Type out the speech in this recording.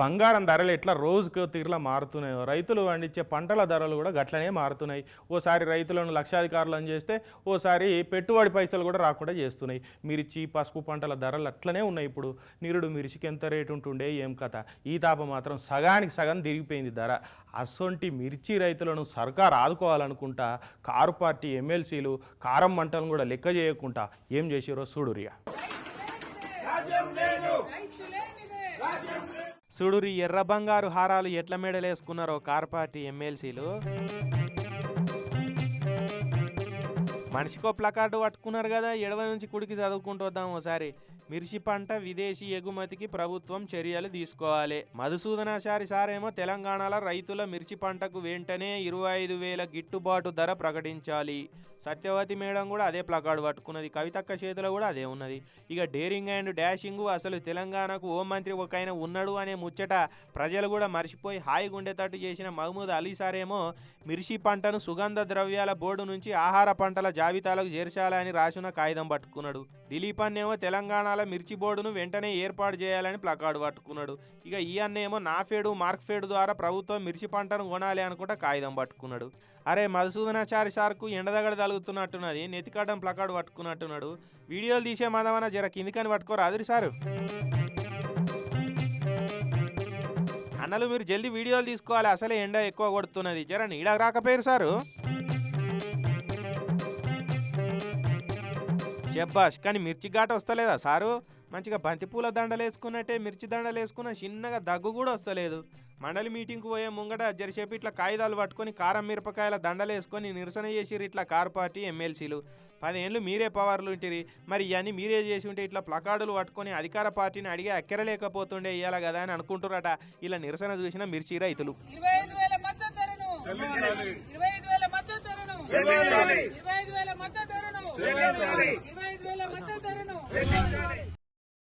బంగారం ధరలు ఎట్లా రోజుకు తీరులా మారుతున్నాయో. రైతులు పండించే పంటల ధరలు కూడా గట్లనే మారుతున్నాయి. ఓసారి రైతులను లక్షాధికారులను చేస్తే ఓసారి పెట్టుబడి పైసలు కూడా రాకుండా చేస్తున్నాయి. మిర్చి పసుపు పంటల ధరలు అట్లనే ఉన్నాయి ఇప్పుడు. నిరుడు మిర్చికి ఎంత రేటు ఉంటుండే? ఏం కథ? ఈ తాప మాత్రం సగానికి సగం తిరిగిపోయింది ధర. అసొంటి మిర్చి రైతులను సర్కార్ ఆదుకోవాలనుకుంటా కారు పార్టీ ఎమ్మెల్సీలు కారం మంటలను కూడా లెక్క చేయకుండా ఏం చేసారో చూడురియా చూడురి ఎర్ర బంగారు హారాలు ఎట్ల మేడలేసుకున్నారో కార్ పార్టీ ఎమ్మెల్సీలు. మనిషికో ప్లకార్డు పట్టుకున్నారు కదా ఎడవ నుంచి కుడికి చదువుకుంటూ వద్దాం ఓసారి. మిర్చి పంట విదేశీ ఎగుమతికి ప్రభుత్వం చర్యలు తీసుకోవాలి. మధుసూదనాచారి సారేమో తెలంగాణలో రైతుల మిర్చి పంటకు వెంటనే ఇరవై ఐదు వేల గిట్టుబాటు ధర ప్రకటించాలి. సత్యవతి మేడం కూడా అదే ప్లకార్డు పట్టుకున్నది. కవితక్క చేతిలో కూడా అదే ఉన్నది. ఇక డేరింగ్ అండ్ డాషింగ్ అసలు తెలంగాణకు హోంమంత్రి ఒక ఆయన ఉన్నాడు అనే ముచ్చట ప్రజలు కూడా మర్చిపోయి హాయిగా ఉండేటట్టు చేసిన మహమూద్ అలీ సారేమో మిర్చి పంటను సుగంధ ద్రవ్యాల బోర్డు నుంచి ఆహార పంటల జాబితాలకు చేర్చాలని రాసిన కాగితం పట్టుకున్నాడు. దిలీప్ అన్నేమో తెలంగాణలో మిర్చి బోర్డును వెంటనే ఏర్పాటు చేయాలని ప్లకార్డు పట్టుకున్నాడు. ఇక ఈ అన్నేమో నాఫేడు మార్క్ఫేడ్ ద్వారా ప్రభుత్వం మిర్చి పంటను కొనాలి అనుకుంటా కాగితం పట్టుకున్నాడు. అరే మధుసూదనాచారి సార్కు ఎండదగడ తలుగుతున్నట్టున్నది నెతికడం ప్లకార్డు పట్టుకున్నట్టున్నాడు. వీడియోలు తీసే మాదమన జర కిందికని పట్టుకోరు అదిరి సారు. అన్నలు మీరు జల్దీ వీడియోలు తీసుకోవాలి అసలే ఎండ ఎక్కువ కొడుతున్నది. జర నీడ రాకపోయారు సారు. శబ్బాష్ కానీ మిర్చి ఘాట వస్తలేదా సారు? మంచిగా బంతిపూల దండలు వేసుకున్నట్టే మిర్చి దండలు వేసుకున్న చిన్నగా దగ్గు కూడా వస్తలేదు. మండలి మీటింగ్కి పోయే ముంగట జరిసేపు ఇట్లా కాగితాలు పట్టుకొని కారం మిరపకాయల దండలు వేసుకొని నిరసన చేసిరు ఇట్లా కారు పార్టీ ఎమ్మెల్సీలు. పదేళ్ళు మీరే పవర్లు ఉంటిరి. మరి ఇవన్నీ మీరే చేసి ఉంటే ఇట్లా ప్లకార్డులు పట్టుకొని అధికార పార్టీని అడిగి అక్కెరలేకపోతుండే ఇయ్యాల కదా అని అనుకుంటురట ఇలా నిరసన చూసిన మిర్చి రైతులు. ఇరవై ఐదు వేల మద్దతు ధరను. ఇరవై